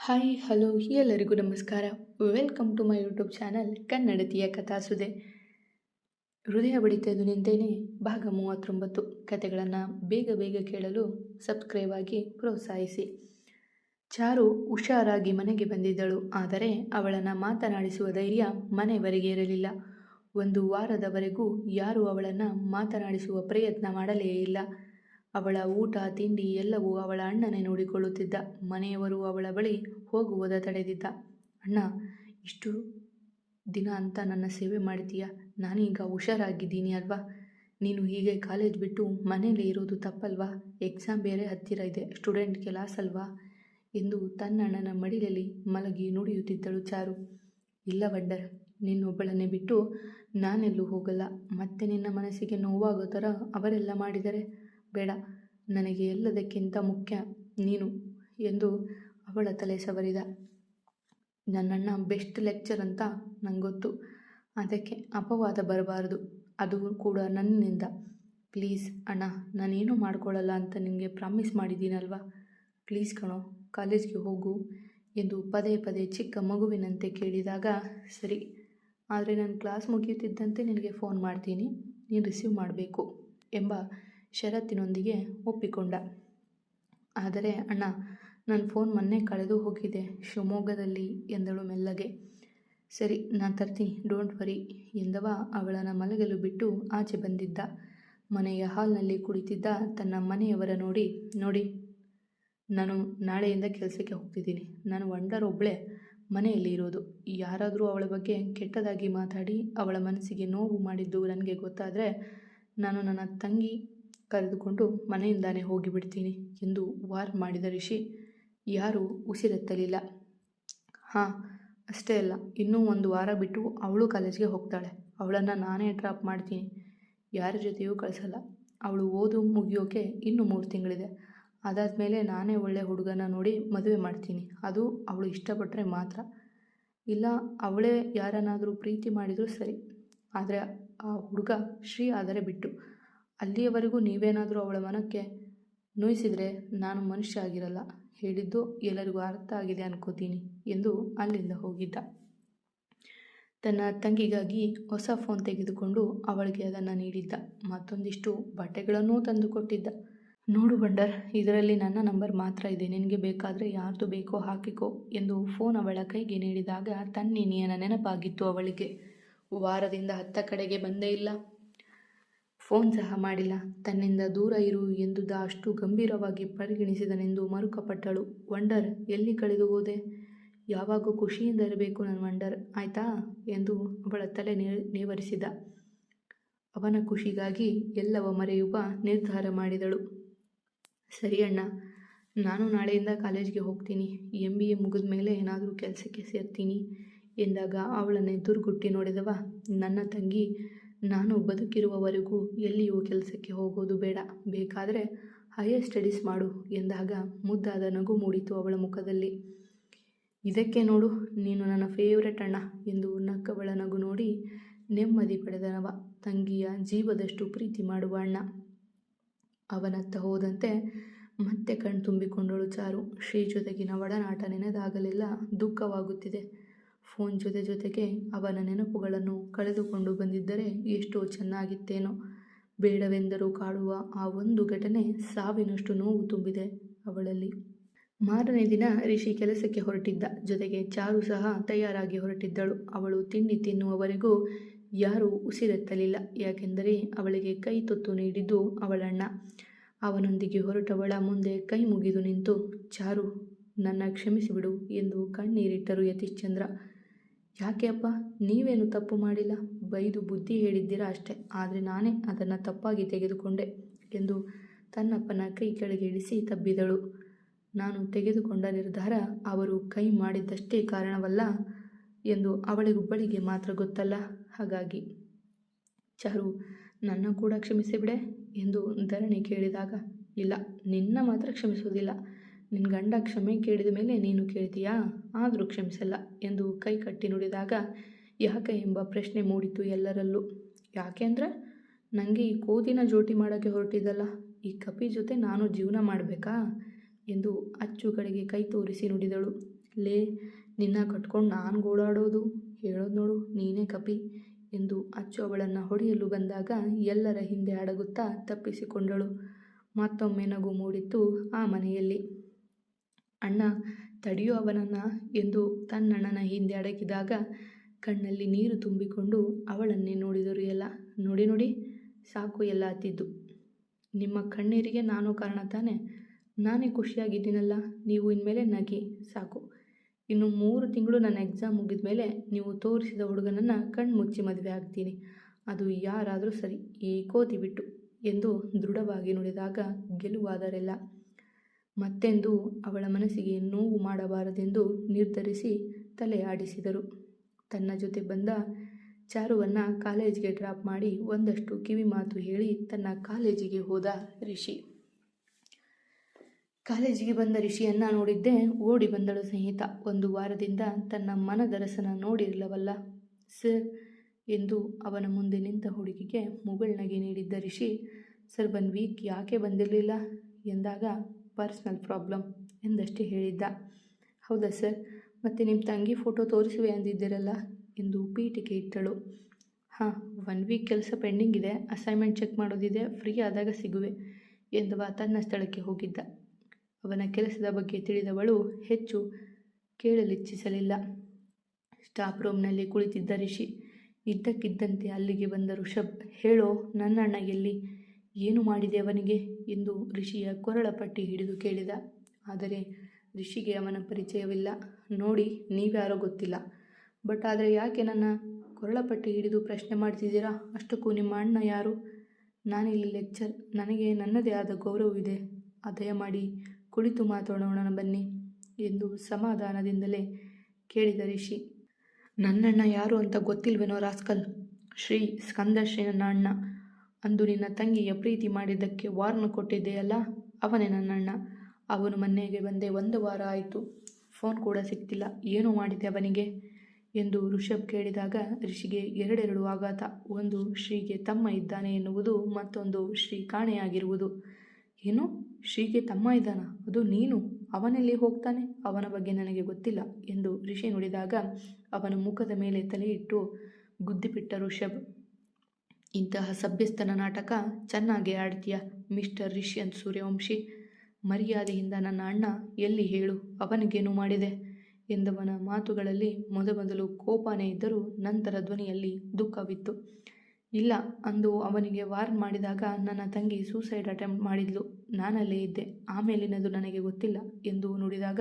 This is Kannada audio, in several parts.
ಹಾಯ್, ಹಲೋ, ಎಲ್ಲರಿಗೂ ನಮಸ್ಕಾರ. Welcome to my YouTube channel ಕನ್ನಡತಿಯ ಕಥಾಸುದೆ. ಹೃದಯ ಬಡಿತದ್ದು ನಿಂತೇನೆ ಭಾಗ ಮೂವತ್ತೊಂಬತ್ತು. ಕತೆಗಳನ್ನು ಬೇಗ ಬೇಗ ಕೇಳಲು ಸಬ್ಸ್ಕ್ರೈಬ್ ಆಗಿ ಪ್ರೋತ್ಸಾಹಿಸಿ. ಚಾರು ಹುಷಾರಾಗಿ ಮನೆಗೆ ಬಂದಿದ್ದಳು. ಆದರೆ ಅವಳನ್ನು ಮಾತನಾಡಿಸುವ ಧೈರ್ಯ ಮನೆಯವರೆಗೆ ಇರಲಿಲ್ಲ. ಒಂದು ವಾರದವರೆಗೂ ಯಾರೂ ಅವಳನ್ನು ಮಾತನಾಡಿಸುವ ಪ್ರಯತ್ನ ಮಾಡಲೇ ಇಲ್ಲ. ಅವಳ ಊಟ, ತಿಂಡಿ ಎಲ್ಲವೂ ಅವಳ ಅಣ್ಣನೇ ನೋಡಿಕೊಳ್ಳುತ್ತಿದ್ದ. ಮನೆಯವರು ಅವಳ ಬಳಿ ಹೋಗುವುದ ತಡೆದಿದ್ದ. ಅಣ್ಣ, ಇಷ್ಟು ದಿನ ಅಂತ ನನ್ನ ಸೇವೆ ಮಾಡ್ತೀಯ? ನಾನೀಗ ಹುಷಾರಾಗಿದ್ದೀನಿ ಅಲ್ವಾ? ನೀನು ಹೀಗೆ ಕಾಲೇಜ್ ಬಿಟ್ಟು ಮನೇಲಿ ಇರೋದು ತಪ್ಪಲ್ವಾ? ಎಕ್ಸಾಮ್ ಬೇರೆ ಹತ್ತಿರ ಇದೆ ಸ್ಟೂಡೆಂಟ್ಗೆ ಲಾಸ್ ಅಲ್ವಾ? ಎಂದು ತನ್ನ ಅಣ್ಣನ ಮಡಿಲಲ್ಲಿ ಮಲಗಿ ನುಡಿಯುತ್ತಿದ್ದಳು ಚಾರು. ಇಲ್ಲ ವಂಡರ್ ನಿನ್ನೊಬ್ಬಳನ್ನೇ ಬಿಟ್ಟು ನಾನೆಲ್ಲೂ ಹೋಗಲ್ಲ. ಮತ್ತೆ ನಿನ್ನ ಮನಸ್ಸಿಗೆ ನೋವಾಗೋ ಥರ ಅವರೆಲ್ಲ ಮಾಡಿದರೆ ಬೇಡ, ನನಗೆ ಎಲ್ಲದಕ್ಕಿಂತ ಮುಖ್ಯ ನೀನು ಎಂದು ಅವಳ ತಲೆ ಸವರಿದ. ನನ್ನಣ್ಣ ಬೆಸ್ಟ್ ಲೆಕ್ಚರ್ ಅಂತ ನಂಗೆ ಗೊತ್ತು ಅದಕ್ಕೆ ಅಪವಾದ ಬರಬಾರದು, ಅದು ಕೂಡ ನನ್ನಿಂದ. ಪ್ಲೀಸ್ ಅಣ್ಣ, ನಾನೇನು ಮಾಡ್ಕೊಳ್ಳಲ್ಲ ಅಂತ ನಿನಗೆ ಪ್ರಾಮಿಸ್ ಮಾಡಿದ್ದೀನಲ್ವಾ? ಪ್ಲೀಸ್ ಕಣೋ, ಕಾಲೇಜ್ಗೆ ಹೋಗು ಎಂದು ಪದೇ ಪದೇ ಚಿಕ್ಕ ಮಗುವಿನಂತೆ ಕೇಳಿದಾಗ, ಸರಿ, ಆದರೆ ನಾನು ಕ್ಲಾಸ್ ಮುಗಿಯುತ್ತಿದ್ದಂತೆ ನಿನಗೆ ಫೋನ್ ಮಾಡ್ತೀನಿ, ನೀನು ರಿಸೀವ್ ಮಾಡಬೇಕು ಎಂಬ ಷರತ್ತಿನೊಂದಿಗೆ ಒಪ್ಪಿಕೊಂಡ. ಆದರೆ ಅಣ್ಣ ನನ್ನ ಫೋನ್ ಮೊನ್ನೆ ಕಳೆದು ಹೋಗಿದೆ, ಶಿವಮೊಗ್ಗದಲ್ಲಿ, ಎಂದಳು ಮೆಲ್ಲಗೆ. ಸರಿ, ನಾನು ತರ್ತೀನಿ, ಡೋಂಟ್ ವರಿ, ಎಂದವ ಅವಳನ್ನು ಮಲಗಲು ಬಿಟ್ಟು ಆಚೆ ಬಂದಿದ್ದ. ಮನೆಯ ಹಾಲ್ನಲ್ಲಿ ಕುಳಿತಿದ್ದ ತನ್ನ ಮನೆಯವರ ನೋಡಿ ನೋಡಿ, ನಾನು ನಾಳೆಯಿಂದ ಕೆಲಸಕ್ಕೆ ಹೋಗ್ತಿದ್ದೀನಿ. ನಾನು ವಂಡರ್ ಒಬ್ಬಳೆ ಮನೆಯಲ್ಲಿ ಇರೋದು. ಯಾರಾದರೂ ಅವಳ ಬಗ್ಗೆ ಕೆಟ್ಟದಾಗಿ ಮಾತಾಡಿ, ಅವಳ ಮನಸ್ಸಿಗೆ ನೋವು ಮಾಡಿದ್ದು ನನಗೆ ಗೊತ್ತಾದರೆ, ನಾನು ನನ್ನ ತಂಗಿ ಕರೆದುಕೊಂಡು ಮನೆಯಿಂದಾನೇ ಹೋಗಿಬಿಡ್ತೀನಿ ಎಂದು ವಾರ್ ಮಾಡಿದ ಋಷಿ ಯಾರೂ ಉಸಿರೆತ್ತಲಿಲ್ಲ. ಹಾಂ, ಅಷ್ಟೇ ಅಲ್ಲ, ಇನ್ನೂ ಒಂದು ವಾರ ಬಿಟ್ಟು ಅವಳು ಕಾಲೇಜ್ಗೆ ಹೋಗ್ತಾಳೆ. ಅವಳನ್ನು ನಾನೇ ಡ್ರಾಪ್ ಮಾಡ್ತೀನಿ. ಯಾರ ಜೊತೆಯೂ ಕಳಿಸಲ್ಲ. ಅವಳು ಓದು ಮುಗಿಯೋಕೆ ಇನ್ನೂ ಮೂರು ತಿಂಗಳಿದೆ. ಅದಾದಮೇಲೆ ನಾನೇ ಒಳ್ಳೆ ಹುಡುಗನ ನೋಡಿ ಮದುವೆ ಮಾಡ್ತೀನಿ. ಅದು ಅವಳು ಇಷ್ಟಪಟ್ಟರೆ ಮಾತ್ರ. ಇಲ್ಲ, ಅವಳೇ ಯಾರನ್ನಾದರೂ ಪ್ರೀತಿ ಮಾಡಿದರೂ ಸರಿ. ಆದರೆ ಆ ಹುಡುಗ ಶ್ರೀ ಆದರೆ ಬಿಟ್ಟು ಅಲ್ಲಿಯವರೆಗೂ ನೀವೇನಾದರೂ ಅವಳ ಮನಕ್ಕೆ ನೋಯಿಸಿದರೆ ನಾನು ಮನುಷ್ಯ ಆಗಿರಲ್ಲ, ಹೇಳಿದ್ದು ಎಲ್ಲರಿಗೂ ಅರ್ಥ ಆಗಿದೆ ಅನ್ಕೋತೀನಿ ಎಂದು ಅಲ್ಲಿಂದ ಹೋಗಿದ್ದ. ತನ್ನ ತಂಗಿಗಾಗಿ ಹೊಸ ಫೋನ್ ತೆಗೆದುಕೊಂಡು ಅವಳಿಗೆ ಅದನ್ನು ನೀಡಿದ್ದ. ಮತ್ತೊಂದಿಷ್ಟು ಬಟ್ಟೆಗಳನ್ನೂ ತಂದು ಕೊಟ್ಟಿದ್ದ. ನೋಡು ಬಂಡರ್, ಇದರಲ್ಲಿ ನನ್ನ ನಂಬರ್ ಮಾತ್ರ ಇದೆ, ನಿನಗೆ ಬೇಕಾದರೆ ಯಾರ್ದು ಬೇಕೋ ಹಾಕಿಕೋ ಎಂದು ಫೋನ್ ಅವಳ ಕೈಗೆ ನೀಡಿದಾಗ ತನ್ನಿನಿಯನ ನೆನಪಾಗಿತ್ತು ಅವಳಿಗೆ. ವಾರದಿಂದ ಹತ್ತ ಕಡೆಗೆ ಬಂದೇ ಇಲ್ಲ. ಫೋನ್ ಸಹ ಮಾಡಿಲ್ಲ. ತನ್ನಿಂದ ದೂರ ಇರು ಎಂದುದ ಅಷ್ಟು ಗಂಭೀರವಾಗಿ ಪರಿಗಣಿಸಿದನೆಂದು ಮರುಕಪಟ್ಟಳು. ವಂಡರ್, ಎಲ್ಲಿ ಕಳೆದು ಹೋದೆ? ಯಾವಾಗ ಖುಷಿಯಿಂದ ಇರಬೇಕು ನನ್ನ ವಂಡರ್. ಆಯ್ತಾ? ಎಂದು ಅವಳ ತಲೆ ನೇವರಿಸಿದ. ಅವನ ಖುಷಿಗಾಗಿ ಎಲ್ಲವ ಮರೆಯುವ ನಿರ್ಧಾರ ಮಾಡಿದಳು. ಸರಿ ಅಣ್ಣ, ನಾನು ನಾಳೆಯಿಂದ ಕಾಲೇಜ್ಗೆ ಹೋಗ್ತೀನಿ. ಎಂ ಬಿ ಎ ಮುಗಿದ ಮೇಲೆ ಏನಾದರೂ ಕೆಲಸಕ್ಕೆ ಸೇರ್ತೀನಿ ಎಂದಾಗ ಅವಳನ್ನೇ ದುರ್ಗುಟ್ಟಿ ನೋಡಿದವ. ನನ್ನ ತಂಗಿ ನಾನು ಬದುಕಿರುವವರೆಗೂ ಎಲ್ಲಿಯೂ ಕೆಲಸಕ್ಕೆ ಹೋಗೋದು ಬೇಡ. ಬೇಕಾದರೆ ಹೈಯರ್ ಸ್ಟಡೀಸ್ ಮಾಡು ಎಂದಾಗ ಮುದ್ದಾದ ನಗು ಮೂಡಿತು ಅವಳ ಮುಖದಲ್ಲಿ. ಇದಕ್ಕೆ ನೋಡು, ನೀನು ನನ್ನ ಫೇವ್ರೆಟ್ ಅಣ್ಣ ಎಂದು ನಕ್ಕವಳ ನಗು ನೋಡಿ ನೆಮ್ಮದಿ ಪಡೆದನವ ತಂಗಿಯ ಜೀವದಷ್ಟು ಪ್ರೀತಿ ಮಾಡುವ ಅಣ್ಣ. ಅವನತ್ತ ಹೋದಂತೆ ಮತ್ತೆ ಕಣ್ತುಂಬಿಕೊಂಡಳು ಚಾರು. ಶ್ರೀ ಜೊತೆಗಿನ ಒಡನಾಟ ನೆನೆದಾಗಲೆಲ್ಲ ದುಃಖವಾಗುತ್ತಿದೆ. ಫೋನ್ ಜೊತೆ ಜೊತೆಗೆ ಅವನ ನೆನಪುಗಳನ್ನು ಕಳೆದುಕೊಂಡು ಬಂದಿದ್ದರೆ ಎಷ್ಟೋ ಚೆನ್ನಾಗಿತ್ತೇನೋ. ಬೇಡವೆಂದರೂ ಕಾಡುವ ಆ ಒಂದು ಘಟನೆ ಸಾವಿನಷ್ಟು ನೋವು ತುಂಬಿದೆ ಅವಳಲ್ಲಿ. ಮಾರನೇ ದಿನ ರಿಷಿ ಕೆಲಸಕ್ಕೆ ಹೊರಟಿದ್ದ. ಜೊತೆಗೆ ಚಾರು ಸಹ ತಯಾರಾಗಿ ಹೊರಟಿದ್ದಳು. ಅವಳು ತಿಂಡಿ ತಿನ್ನುವವರೆಗೂ ಯಾರೂ ಉಸಿರೆತ್ತಲಿಲ್ಲ. ಯಾಕೆಂದರೆ ಅವಳಿಗೆ ಕೈ ತೊತ್ತು ನೀಡಿದ್ದು ಅವಳಣ್ಣ ಅವನೊಂದಿಗೆ ಹೊರಟವಳ ಮುಂದೆ ಕೈ ಮುಗಿದು ನಿಂತು, ಚಾರು, ನನ್ನ ಕ್ಷಮಿಸಿಬಿಡು ಎಂದು ಕಣ್ಣೀರಿಟ್ಟರು ಯತೀಶ್ಚಂದ್ರ. ಯಾಕೆ ಅಪ್ಪ? ನೀವೇನು ತಪ್ಪು ಮಾಡಿಲ್ಲ? ಬೈದು ಬುದ್ಧಿ ಹೇಳಿದ್ದೀರಾ ಅಷ್ಟೆ. ಆದರೆ ನಾನೇ ಅದನ್ನು ತಪ್ಪಾಗಿ ತೆಗೆದುಕೊಂಡೆ ಎಂದು ತನ್ನಪ್ಪನ ಕೈ ಕೆಳಗೆ ಇಳಿಸಿ ತಬ್ಬಿದಳು. ನಾನು ತೆಗೆದುಕೊಂಡ ನಿರ್ಧಾರ ಅವರು ಕೈ ಮಾಡಿದ್ದಷ್ಟೇ ಕಾರಣವಲ್ಲ ಎಂದು ಅವಳಿಗೊಬ್ಬಳಿಗೆ ಮಾತ್ರ ಗೊತ್ತಲ್ಲ. ಹಾಗಾಗಿ ಚಾರು ನನ್ನ ಕೂಡ ಕ್ಷಮಿಸಿಬಿಡೆ ಎಂದು ಧರಣಿ ಕೇಳಿದಾಗ, ಇಲ್ಲ, ನಿನ್ನ ಮಾತ್ರ ಕ್ಷಮಿಸೋದಿಲ್ಲ ನಿನ್ನ ಗಂಡ ಕ್ಷಮೆ ಕೇಳಿದ ಮೇಲೆ ನೀನು ಕೇಳ್ತೀಯಾ? ಆದರೂ ಕ್ಷಮಿಸಲ್ಲ ಎಂದು ಕೈ ಕಟ್ಟಿ ನುಡಿದಾಗ ಯಾಕೆ ಎಂಬ ಪ್ರಶ್ನೆ ಮೂಡಿತು ಎಲ್ಲರಲ್ಲೂ. ಯಾಕೆ ಅಂದರೆ ನನಗೆ ಈ ಕೋದಿನ ಜೋಟಿ ಮಾಡೋಕ್ಕೆ ಹೊರಟಿದ್ದಲ್ಲ, ಈ ಕಪಿ ಜೊತೆ ನಾನು ಜೀವನ ಮಾಡಬೇಕಾ? ಎಂದು ಅಚ್ಚು ಕಡೆಗೆ ಕೈ ತೋರಿಸಿ ನುಡಿದಳು. ಲೇ, ನಿನ್ನ ಕಟ್ಕೊಂಡು ನಾನು ಗೋಳಾಡೋದು? ಹೇಳೋದು ನೋಡು, ನೀನೇ ಕಪಿ ಎಂದು ಅಚ್ಚು ಅವಳನ್ನು ಹೊಡೆಯಲು ಬಂದಾಗ ಎಲ್ಲರ ಹಿಂದೆ ಅಡಗುತ್ತಾ ತಪ್ಪಿಸಿಕೊಂಡಳು. ಮತ್ತೊಮ್ಮೆ ನಗು ಮೂಡಿತ್ತು ಆ ಮನೆಯಲ್ಲಿ. ಅಣ್ಣ, ತಡೆಯೋ ಅವನನ್ನ ಎಂದು ತನ್ನಣ್ಣನ ಹಿಂದೆ ಅಡಗಿದಾಗ ಕಣ್ಣಲ್ಲಿ ನೀರು ತುಂಬಿಕೊಂಡು ಅವಳನ್ನೇ ನೋಡಿದರು ಎಲ್ಲ ನೋಡಿ ನೋಡಿ, ಸಾಕು ಎಲ್ಲ ಅತ್ತಿದ್ದು. ನಿಮ್ಮ ಕಣ್ಣೀರಿಗೆ ನಾನು ಕಾರಣ ತಾನೆ? ನಾನೇ ಖುಷಿಯಾಗಿದ್ದೀನಲ್ಲ, ನೀವು ಇನ್ಮೇಲೆ ನಗಿ, ಸಾಕು. ಇನ್ನು ಮೂರು ತಿಂಗಳು ನನ್ನ ಎಕ್ಸಾಮ್ ಮುಗಿದ ಮೇಲೆ ನೀವು ತೋರಿಸಿದ ಹುಡುಗನನ್ನು ಕಣ್ಣು ಮುಚ್ಚಿ ಮದುವೆ ಆಗ್ತೀನಿ. ಅದು ಯಾರಾದರೂ ಸರಿ ಏಕೋತಿ ಕೋತಿ ಬಿಟ್ಟು ಎಂದು ದೃಢವಾಗಿ ನುಡಿದಾಗ ಗೆಲುವಾದರೆಲ್ಲ ಮತ್ತೆಂದು ಅವಳ ಮನಸ್ಸಿಗೆ ನೋವು ಮಾಡಬಾರದೆಂದು ನಿರ್ಧರಿಸಿ ತಲೆ ಆಡಿಸಿದರು. ತನ್ನ ಜೊತೆ ಬಂದ ಚಾರುವನ್ನು ಕಾಲೇಜಿಗೆ ಡ್ರಾಪ್ ಮಾಡಿ ಒಂದಷ್ಟು ಕಿವಿ ಮಾತು ಹೇಳಿ ತನ್ನ ಕಾಲೇಜಿಗೆ ಹೋದ ರಿಷಿ. ಕಾಲೇಜಿಗೆ ಬಂದ ರಿಷಿಯನ್ನು ನೋಡಿದ್ದೆ ಓಡಿ ಬಂದಳು ಸಂಹಿತ ಒಂದು ವಾರದಿಂದ ತನ್ನ ಮನದರಸನ ನೋಡಿರಲವಲ್ಲ. ಸರ್ ಎಂದು ಅವನ ಮುಂದೆ ನಿಂತ ಹುಡುಗಿಗೆ ಮುಗುಳ್ನಗೆ ನೀಡಿದ್ದ ರಿಷಿ, ಸರ್ ಒನ್ ವೀಕ್ ಯಾಕೆ ಬಂದಿರಲಿಲ್ಲ? ಎಂದಾಗ ಪರ್ಸ್ನಲ್ ಪ್ರಾಬ್ಲಮ್ ಎಂದಷ್ಟೇ ಹೇಳಿದ್ದ. ಹೌದಾ ಸರ್? ಮತ್ತು ನಿಮ್ಮ ತಂಗಿ ಫೋಟೋ ತೋರಿಸುವೆ ಅಂದಿದ್ದೀರಲ್ಲ ಎಂದು ಪೀಠಿಕೆ ಇಟ್ಟಳು. ಹಾಂ ಒನ್ ವೀಕ್ ಕೆಲಸ ಪೆಂಡಿಂಗ್ ಇದೆ. ಅಸೈನ್ಮೆಂಟ್ ಚೆಕ್ ಮಾಡೋದಿದೆ. ಫ್ರೀ ಆದಾಗ ಸಿಗುವೆ ಎಂದವ ತನ್ನ ಸ್ಥಳಕ್ಕೆ ಹೋಗಿದ್ದ. ಅವನ ಕೆಲಸದ ಬಗ್ಗೆ ತಿಳಿದವಳು ಹೆಚ್ಚು ಕೇಳಲಿಚ್ಛಿಸಲಿಲ್ಲ. ಸ್ಟಾಫ್ ರೂಮ್ನಲ್ಲಿ ಕುಳಿತಿದ್ದ ರಿಷಿ, ಇದ್ದಕ್ಕಿದ್ದಂತೆ ಅಲ್ಲಿಗೆ ಬಂದ ಋಷಭ್ ಹೇಳೋ ನನ್ನ ಅಣ್ಣ ಎಲ್ಲಿ? ಏನು ಮಾಡಿದೆ ಅವನಿಗೆ? ಎಂದು ಋಷಿಯ ಕೊರಳ ಪಟ್ಟಿ ಹಿಡಿದು ಕೇಳಿದ. ಆದರೆ ಋಷಿಗೆ ಅವನ ಪರಿಚಯವಿಲ್ಲ. ನೋಡಿ, ನೀವ್ಯಾರೋ ಗೊತ್ತಿಲ್ಲ. ಬಟ್ ಆದರೆ ಯಾಕೆ ನನ್ನ ಕೊರಳ ಪಟ್ಟಿ ಹಿಡಿದು ಪ್ರಶ್ನೆ ಮಾಡ್ತಿದ್ದೀರಾ? ಅಷ್ಟಕ್ಕೂ ನಿಮ್ಮ ಅಣ್ಣ ಯಾರು? ನಾನಿಲ್ಲಿ ಲೆಕ್ಚರ್. ನನಗೆ ನನ್ನದೇ ಆದ ಗೌರವವಿದೆ. ದಯಮಾಡಿ ಕುಳಿತು ಮಾತಾಡೋಣ ಬನ್ನಿ ಎಂದು ಸಮಾಧಾನದಿಂದಲೇ ಕೇಳಿದ ಋಷಿ. ನನ್ನಣ್ಣ ಯಾರು ಅಂತ ಗೊತ್ತಿಲ್ವೇನೋ ರಾಸ್ಕಲ್? ಶ್ರೀ ಸ್ಕಂದಶ್ರೀ ನನ್ನ ಅಣ್ಣ. ಅಂದು ನಿನ್ನ ತಂಗಿಯ ಪ್ರೀತಿ ಮಾಡಿದ್ದಕ್ಕೆ ವಾರ್ನ್ ಕೊಟ್ಟಿದ್ದೆಯಲ್ಲ, ಅವನೇ ನನ್ನಣ್ಣ. ಅವನು ಮನೆಗೆ ಬಂದೆ ಒಂದು ವಾರ ಆಯಿತು. ಫೋನ್ ಕೂಡ ಸಿಗ್ತಿಲ್ಲ ಏನು ಮಾಡಿದೆ ಅವನಿಗೆ? ಎಂದು ಋಷಭ್ ಕೇಳಿದಾಗ ಋಷಿಗೆ ಎರಡೆರಡು ಆಘಾತ. ಒಂದು, ಶ್ರೀಗೆ ತಮ್ಮ ಇದ್ದಾನೆ ಎನ್ನುವುದು, ಮತ್ತೊಂದು, ಶ್ರೀ ಕಾಣೆಯಾಗಿರುವುದು ಏನು? ಶ್ರೀಗೆ ತಮ್ಮ ಇದ್ದಾನ? ಅದು ನೀನು? ಅವನೆಲ್ಲಿ ಹೋಗ್ತಾನೆ? ಅವನ ಬಗ್ಗೆ ನನಗೆ ಗೊತ್ತಿಲ್ಲ ಎಂದು ಋಷಿ ನುಡಿದಾಗ ಅವನ ಮುಖದ ಮೇಲೆ ತಲೆಯಿಟ್ಟು ಗುದ್ದಿಬಿಟ್ಟ ಋಷಭ್ ಇಂತಹ ಸಭ್ಯಸ್ಥನ ನಾಟಕ ಚೆನ್ನಾಗಿ ಆಡ್ತೀಯ, ಮಿಸ್ಟರ್ ರಿಷ್ಯಂತ್ ಸೂರ್ಯವಂಶಿ? ಮರ್ಯಾದೆಯಿಂದ ನನ್ನ ಅಣ್ಣ, ಎಲ್ಲಿ ಹೇಳು, ಅವನಿಗೇನು ಮಾಡಿದೆ? ಎಂದವನ ಮಾತುಗಳಲ್ಲಿ ಮೊದಮೊದಲು ಕೋಪನೇ ಇದ್ದರೂ ನಂತರ ಧ್ವನಿಯಲ್ಲಿ ದುಃಖವಿತ್ತು. ಇಲ್ಲ, ಅಂದು ಅವನಿಗೆ ವಾರ್ನ್ ಮಾಡಿದಾಗ ನನ್ನ ತಂಗಿ ಸೂಸೈಡ್ ಅಟೆಂಪ್ಟ್ ಮಾಡಿದ್ಲು. ನಾನಲ್ಲೇ ಇದ್ದೆ, ಆಮೇಲಿನದು ನನಗೆ ಗೊತ್ತಿಲ್ಲ ಎಂದು ನುಡಿದಾಗ,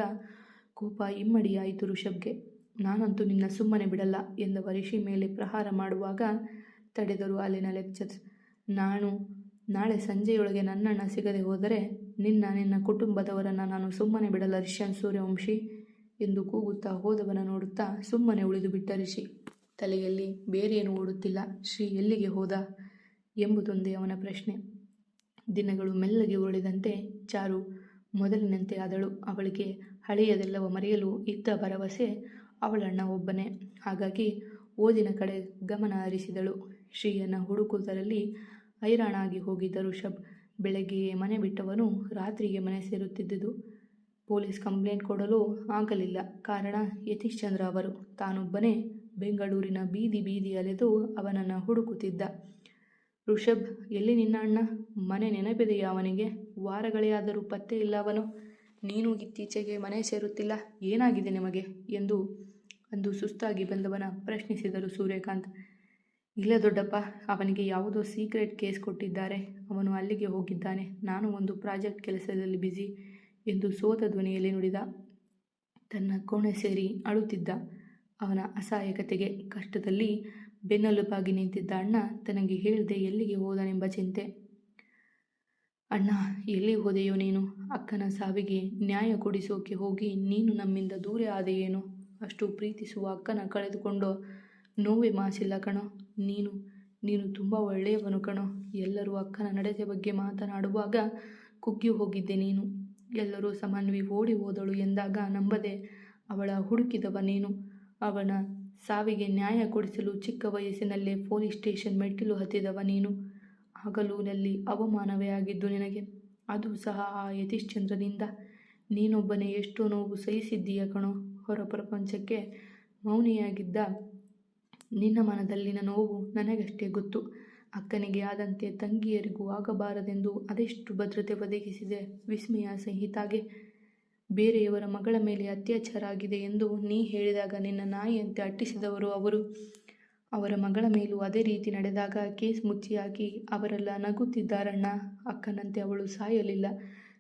ಕೋಪ ಇಮ್ಮಡಿಯಾಯಿತು ಋಷಭ್ಗೆ ನಾನಂತೂ ನಿನ್ನ ಸುಮ್ಮನೆ ಬಿಡಲ್ಲ ಎಂದವ ರಿಷಿ ಮೇಲೆ ಪ್ರಹಾರ ಮಾಡುವಾಗ ತಡೆದರು ಅಲ್ಲಿನ ಲೆಕ್ಚರ್ಸ್ ನಾನು ನಾಳೆ ಸಂಜೆಯೊಳಗೆ ನನ್ನಣ್ಣ ಸಿಗದೆ ಹೋದರೆ ನಿನ್ನ ನಿನ್ನ ಕುಟುಂಬದವರನ್ನು ನಾನು ಸುಮ್ಮನೆ ಬಿಡಲ್ಲ ರಿಷ್ಯನ್ ಸೂರ್ಯವಂಶಿ ಎಂದು ಕೂಗುತ್ತಾ ಹೋದವನ ನೋಡುತ್ತಾ ಸುಮ್ಮನೆ ಉಳಿದು ಬಿಟ್ಟ ರಿಷಿ. ತಲೆಯಲ್ಲಿ ಬೇರೇನು ಓಡುತ್ತಿಲ್ಲ. ಶ್ರೀ, ಎಲ್ಲಿಗೆ ಹೋದ? ಎಂಬುದೊಂದೇ ಅವನ ಪ್ರಶ್ನೆ. ದಿನಗಳು ಮೆಲ್ಲಗೆ ಉರುಳಿದಂತೆ ಚಾರು ಮೊದಲಿನಂತೆ ಆದಳು. ಅವಳಿಗೆ ಹಳೆಯದೆಲ್ಲವ ಮರೆಯಲು ಇದ್ದ ಭರವಸೆ ಅವಳಣ್ಣ ಒಬ್ಬನೇ. ಹಾಗಾಗಿ ಓದಿನ ಕಡೆ ಗಮನ ಹರಿಸಿದಳು. ಶ್ರೀಯನ್ನು ಹುಡುಕುವುದರಲ್ಲಿ ಹೈರಾಣಾಗಿ ಹೋಗಿದ್ದ ಋಷಭ್ ಬೆಳಗ್ಗೆಯೇ ಮನೆ ಬಿಟ್ಟವನು ರಾತ್ರಿಗೆ ಮನೆ ಸೇರುತ್ತಿದ್ದುದು. ಪೊಲೀಸ್ ಕಂಪ್ಲೇಂಟ್ ಕೊಡಲು ಆಗಲಿಲ್ಲ. ಕಾರಣ ಯತೀಶ್ ಚಂದ್ರ ಅವರು. ತಾನೊಬ್ಬನೇ ಬೆಂಗಳೂರಿನ ಬೀದಿ ಬೀದಿ ಅಲೆದು ಅವನನ್ನು ಹುಡುಕುತ್ತಿದ್ದ. ಋಷಭ್ ಎಲ್ಲಿ ನಿನ್ನ ಅಣ್ಣ? ಮನೆ ನೆನಪಿದೆಯಾ ಅವನಿಗೆ? ವಾರಗಳೇ ಆದರೂ ಪತ್ತೆ ಇಲ್ಲ ಅವನು. ನೀನು ಇತ್ತೀಚೆಗೆ ಮನೆ ಸೇರುತ್ತಿಲ್ಲ. ಏನಾಗಿದೆ ನಿಮಗೆ? ಎಂದು ಅಂದು ಸುಸ್ತಾಗಿ ಬಂದವನ ಪ್ರಶ್ನಿಸಿದರು ಸೂರ್ಯಕಾಂತ್. ಇಲ್ಲ ದೊಡ್ಡಪ್ಪ, ಅವನಿಗೆ ಯಾವುದೋ ಸೀಕ್ರೆಟ್ ಕೇಸ್ ಕೊಟ್ಟಿದ್ದಾರೆ. ಅವನು ಅಲ್ಲಿಗೆ ಹೋಗಿದ್ದಾನೆ. ನಾನು ಒಂದು ಪ್ರಾಜೆಕ್ಟ್ ಕೆಲಸದಲ್ಲಿ ಬ್ಯುಸಿ ಎಂದು ಸೋತ ಧ್ವನಿಯಲ್ಲಿ ನುಡಿದ. ತನ್ನ ಕೋಣೆ ಸೇರಿ ಅಳುತ್ತಿದ್ದ ಅವನ ಅಸಹಾಯಕತೆಗೆ ಕಷ್ಟದಲ್ಲಿ ಬೆನ್ನೆಲುಬಾಗಿ ನಿಂತಿದ್ದ ಅಣ್ಣ ತನಗೆ ಹೇಳದೆ, ಎಲ್ಲಿಗೆ ಹೋದನೆಂಬ ಚಿಂತೆ. ಅಣ್ಣ, ಎಲ್ಲಿ ಹೋದೆಯೋ ನೀನು? ಅಕ್ಕನ ಸಾವಿಗೆ ನ್ಯಾಯ ಕೊಡಿಸೋಕೆ ಹೋಗಿ ನೀನು ನಮ್ಮಿಂದ ದೂರ ಆದೆಯೇನು? ಅಷ್ಟು ಪ್ರೀತಿಸುವ ಅಕ್ಕನ ಕಳೆದುಕೊಂಡು ನೋವೇ ಮಾಸಿಲ್ಲ ಕಣೋ. ನೀನು ನೀನು ತುಂಬ ಒಳ್ಳೆಯವನು ಕಣೋ. ಎಲ್ಲರೂ ಅಕ್ಕನ ನಡತೆ ಬಗ್ಗೆ ಮಾತನಾಡುವಾಗ ಕುಗ್ಗಿ ಹೋಗಿದ್ದೆ ನೀನು. ಎಲ್ಲರೂ ಸಮನ್ವಿ ಓಡಿ ಹೋದಳು ಎಂದಾಗ ನಂಬದೆ, ಅವಳ ಹುಡುಕಿದವ ನೀನು. ಅವನ ಸಾವಿಗೆ ನ್ಯಾಯ ಕೊಡಿಸಲು ಚಿಕ್ಕ ವಯಸ್ಸಿನಲ್ಲೇ ಪೊಲೀಸ್ ಸ್ಟೇಷನ್ ಮೆಟ್ಟಿಲು ಹತ್ತಿದವ ನೀನು. ಹಗಲೂನಲ್ಲಿ ಅವಮಾನವೇ ಆಗಿದ್ದು ನಿನಗೆ. ಅದು ಸಹ ಆ ಯತೀಶ್ಚಂದ್ರನಿಂದ. ನೀನೊಬ್ಬನೇ ಎಷ್ಟೋ ನೋವು ಸಹಿಸಿದ್ದೀಯ ಕಣೋ. ಹೊರ ಪ್ರಪಂಚಕ್ಕೆ ಮೌನಿಯಾಗಿದ್ದ ನಿನ್ನ ಮನದಲ್ಲಿನ ನೋವು ನನಗಷ್ಟೇ ಗೊತ್ತು. ಅಕ್ಕನಿಗೆ ಆದಂತೆ ತಂಗಿಯರಿಗೂ ಆಗಬಾರದೆಂದು ಅದೆಷ್ಟು ಭದ್ರತೆ ಒದಗಿಸಿದೆ ವಿಸ್ಮಯ ಸಂಹಿತಾಗೆ. ಬೇರೆಯವರ ಮಗಳ ಮೇಲೆ ಅತ್ಯಾಚಾರ ಆಗಿದೆ ಎಂದು ನೀ ಹೇಳಿದಾಗ ನಿನ್ನ ನಾಯಿಯಂತೆ ಅಟ್ಟಿಸಿದವರು ಅವರು. ಅವರ ಮಗಳ ಮೇಲೂ ಅದೇ ರೀತಿ ನಡೆದಾಗ ಕೇಸ್ ಮುಚ್ಚಿಯಾಗಿ ಅವರೆಲ್ಲ ನಗುತ್ತಿದ್ದಾರಣ್ಣ. ಅಕ್ಕನಂತೆ ಅವಳು ಸಾಯಲಿಲ್ಲ.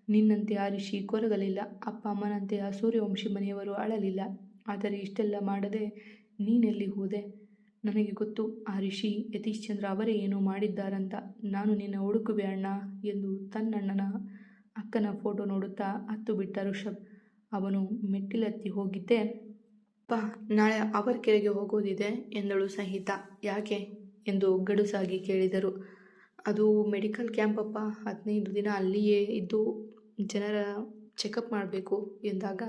ನಿನ್ನಂತೆ ಆ ಕೊರಗಲಿಲ್ಲ. ಅಪ್ಪ ಅಮ್ಮನಂತೆ ಆ ಸೂರ್ಯವಂಶಿ ಮನೆಯವರು ಅಳಲಿಲ್ಲ. ಆದರೆ ಇಷ್ಟೆಲ್ಲ ಮಾಡದೆ ನೀನೆಲ್ಲಿ ಹೋದೆ? ನನಗೆ ಗೊತ್ತು, ಆ ಋಷಿ ಯತೀಶ್ಚಂದ್ರ ಅವರೇ ಏನೋ ಮಾಡಿದ್ದಾರಂತ. ನಾನು ನಿನ್ನ ಹುಡುಕುವೆ ಅಣ್ಣ ಎಂದು ತನ್ನಣ್ಣನ ಅಕ್ಕನ ಫೋಟೋ ನೋಡುತ್ತಾ ಹತ್ತು ಬಿಟ್ಟ ಋಷಭ್ ಅವನು ಮೆಟ್ಟಿಲತ್ತಿ ಹೋಗಿದ್ದೆ. ಅಪ್ಪ, ನಾಳೆ ಅವರ ಕೆರೆಗೆ ಹೋಗೋದಿದೆ ಎಂದಳು ಸಹಿತ. ಯಾಕೆ ಎಂದು ಗಡುಸಾಗಿ ಕೇಳಿದರು. ಅದು ಮೆಡಿಕಲ್ ಕ್ಯಾಂಪ್ ಅಪ್ಪ. ಹದಿನೈದು ದಿನ ಅಲ್ಲಿಯೇ ಇದ್ದು ಜನರ ಚೆಕಪ್ ಮಾಡಬೇಕು ಎಂದಾಗ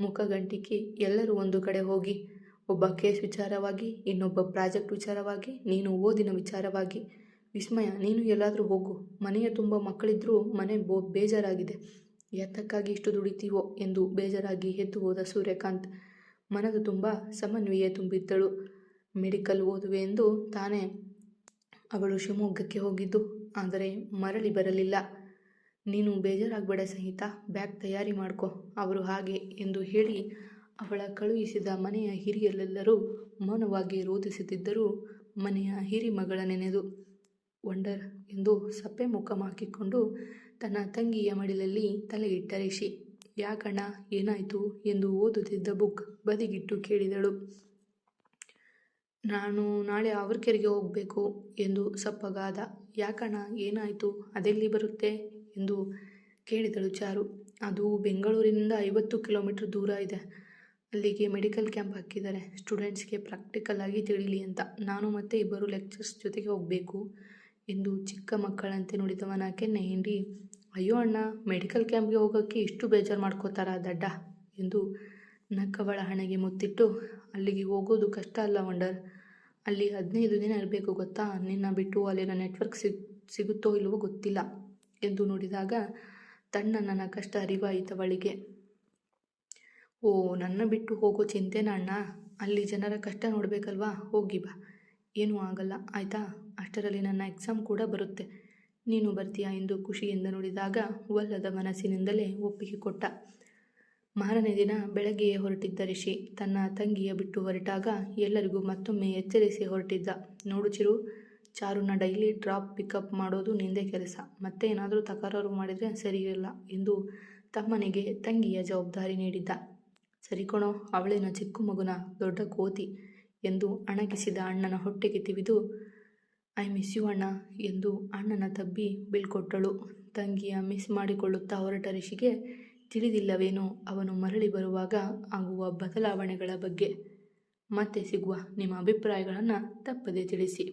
ಮುಖಗಂಟಿಕೆ ಎಲ್ಲರೂ ಒಂದು ಕಡೆ ಹೋಗಿ ಒಬ್ಬ ಕೇಸ್ ವಿಚಾರವಾಗಿ, ಇನ್ನೊಬ್ಬ ಪ್ರಾಜೆಕ್ಟ್ ವಿಚಾರವಾಗಿ, ನೀನು ಓದಿನ ವಿಚಾರವಾಗಿ. ವಿಸ್ಮಯ, ನೀನು ಎಲ್ಲಾದರೂ ಹೋಗು. ಮನೆಯ ತುಂಬ ಮಕ್ಕಳಿದ್ದರೂ ಮನೆ ಬೋ ಬೇಜಾರಾಗಿದೆ. ಎತ್ತಕ್ಕಾಗಿ ಇಷ್ಟು ದುಡಿತೀವೋ ಎಂದು ಬೇಜಾರಾಗಿ ಎದ್ದು ಹೋದ ಸೂರ್ಯಕಾಂತ್. ಮನದ ತುಂಬ ಸಮನ್ವಯ ತುಂಬಿದ್ದಳು. ಮೆಡಿಕಲ್ ಓದುವೆ ಎಂದು ತಾನೇ ಅವಳು ಶಿವಮೊಗ್ಗಕ್ಕೆ ಹೋಗಿದ್ದು, ಆದರೆ ಮರಳಿ ಬರಲಿಲ್ಲ. ನೀನು ಬೇಜಾರಾಗಬೇಡ ಸಹಿತ ಬ್ಯಾಗ್ ತಯಾರಿ ಮಾಡ್ಕೋ. ಅವರು ಹಾಗೆ ಎಂದು ಹೇಳಿ ಅವಳ ಕಳುಹಿಸಿದ ಮನೆಯ ಹಿರಿಯರೆಲ್ಲರೂ ಮೌನವಾಗಿ ರೋಧಿಸುತ್ತಿದ್ದರೂ ಮನೆಯ ಹಿರಿಮಗಳ ನೆನೆದು ವಂಡರ್ ಎಂದು ಸಪ್ಪೆ ಮುಖ ಹಾಕಿಕೊಂಡು ತನ್ನ ತಂಗಿಯ ಮಡಿಲಲ್ಲಿ ತಲೆಗಿಟ್ಟ ರಿಷಿ ಯಾಕಣ್ಣ ಏನಾಯಿತು? ಎಂದು ಓದುತ್ತಿದ್ದ ಬುಕ್ ಬದಿಗಿಟ್ಟು ಕೇಳಿದಳು. ನಾನು ನಾಳೆ ಆವರ್ಕೆರೆಗೆ ಹೋಗಬೇಕು ಎಂದು ಸಪ್ಪಗಾದ ಯಾಕಣ್ಣ ಏನಾಯಿತು? ಅದೆಲ್ಲಿ ಬರುತ್ತೆ? ಎಂದು ಕೇಳಿದಳು ಚಾರು. ಅದು ಬೆಂಗಳೂರಿನಿಂದ ಐವತ್ತು ಕಿಲೋಮೀಟರ್ ದೂರ ಇದೆ. ಅಲ್ಲಿಗೆ ಮೆಡಿಕಲ್ ಕ್ಯಾಂಪ್ ಹಾಕಿದ್ದಾರೆ. ಸ್ಟೂಡೆಂಟ್ಸ್ಗೆ ಪ್ರಾಕ್ಟಿಕಲ್ ಆಗಿ ತಿಳಿಲಿ ಅಂತ. ನಾನು ಮತ್ತೆ ಇಬ್ಬರು ಲೆಕ್ಚರ್ಸ್ ಜೊತೆಗೆ ಹೋಗಬೇಕು ಎಂದು ಚಿಕ್ಕ ಮಕ್ಕಳಂತೆ ನುಡಿದವನ ಕೆನ್ನೆ ಹಿಂಡಿ ಅಯ್ಯೋ ಅಣ್ಣ, ಮೆಡಿಕಲ್ ಕ್ಯಾಂಪ್ಗೆ ಹೋಗೋಕ್ಕೆ ಇಷ್ಟು ಬೇಜಾರು ಮಾಡ್ಕೋತಾರ ದಡ್ಡ? ಎಂದು ನಕ್ಕವಳ ಹಣೆಗೆ ಮುತ್ತಿಟ್ಟು, ಅಲ್ಲಿಗೆ ಹೋಗೋದು ಕಷ್ಟ ಅಲ್ಲ ವಂಡರ್. ಅಲ್ಲಿ ಹದಿನೈದು ದಿನ ಇರಬೇಕು ಗೊತ್ತಾ? ನಿನ್ನ ಬಿಟ್ಟು ಅಲ್ಲಿನ ನೆಟ್ವರ್ಕ್ ಸಿಗ್, ಸಿಗುತ್ತೋ ಇಲ್ಲವೋ ಗೊತ್ತಿಲ್ಲ, ಎಂದು ನೋಡಿದಾಗ ನನ್ನ ಕಷ್ಟ ಅರಿವಾಯಿತವಳಿಗೆ. ಓ, ನನ್ನ ಬಿಟ್ಟು ಹೋಗೋ ಚಿಂತೆನ ಅಣ್ಣ? ಅಲ್ಲಿ ಜನರ ಕಷ್ಟ ನೋಡಬೇಕಲ್ವಾ? ಹೋಗಿ ಬಾ. ಏನೂ ಆಗಲ್ಲ, ಆಯಿತಾ? ಅಷ್ಟರಲ್ಲಿ ನನ್ನ ಎಕ್ಸಾಮ್ ಕೂಡ ಬರುತ್ತೆ. ನೀನು ಬರ್ತೀಯಾ ಎಂದು ಖುಷಿಯಿಂದ ನೋಡಿದಾಗ ಒಲ್ಲದ ಮನಸ್ಸಿನಿಂದಲೇ ಒಪ್ಪಿಗೆ ಕೊಟ್ಟ. ಮಾರನೇ ದಿನ ಬೆಳಗ್ಗೆಯೇ ಹೊರಟಿದ್ದ ರಿಷಿ. ತನ್ನ ತಂಗಿಯ ಬಿಟ್ಟು ಹೊರಟಾಗ ಎಲ್ಲರಿಗೂ ಮತ್ತೊಮ್ಮೆ ಎಚ್ಚರಿಸಿ ಹೊರಟಿದ್ದ. ನೋಡು ಚಿರು, ಚಾರುನ ಡೈಲಿ ಡ್ರಾಪ್ ಪಿಕಪ್ ಮಾಡೋದು ನಿಂದೇ ಕೆಲಸ. ಮತ್ತೆ ಏನಾದರೂ ತಕರಾರು ಮಾಡಿದರೆ ಸರಿಯಿರಲ್ಲ ಎಂದು ತಮ್ಮನಿಗೆ ತಂಗಿಯ ಜವಾಬ್ದಾರಿ ನೀಡಿದ್ದ. ಸರಿ ಕಣೋ ಅವಳಿನ ಚಿಕ್ಕ ಮಗುನ ದೊಡ್ಡ ಕೋತಿ ಎಂದು ಅಣಗಿಸಿದ ಅಣ್ಣನ ಹೊಟ್ಟೆಗೆ ತಿವಿದು, ಐ ಮಿಸ್ ಯು ಅಣ್ಣ ಎಂದು ಅಣ್ಣನ ತಬ್ಬಿ ಬೀಳ್ಕೊಟ್ಟಳು. ತಂಗಿಯ ಮಿಸ್ ಮಾಡಿಕೊಳ್ಳುತ್ತಾ ಹೊರಟ ರಿಷಿಗೆ, ತಿಳಿದಿಲ್ಲವೇನೋ, ಅವನು ಮರಳಿ ಬರುವಾಗ ಆಗುವ ಬದಲಾವಣೆಗಳ ಬಗ್ಗೆ ಮತ್ತೆ ಸಿಗುವ ನಿಮ್ಮ ಅಭಿಪ್ರಾಯಗಳನ್ನು ತಪ್ಪದೇ ತಿಳಿಸಿ.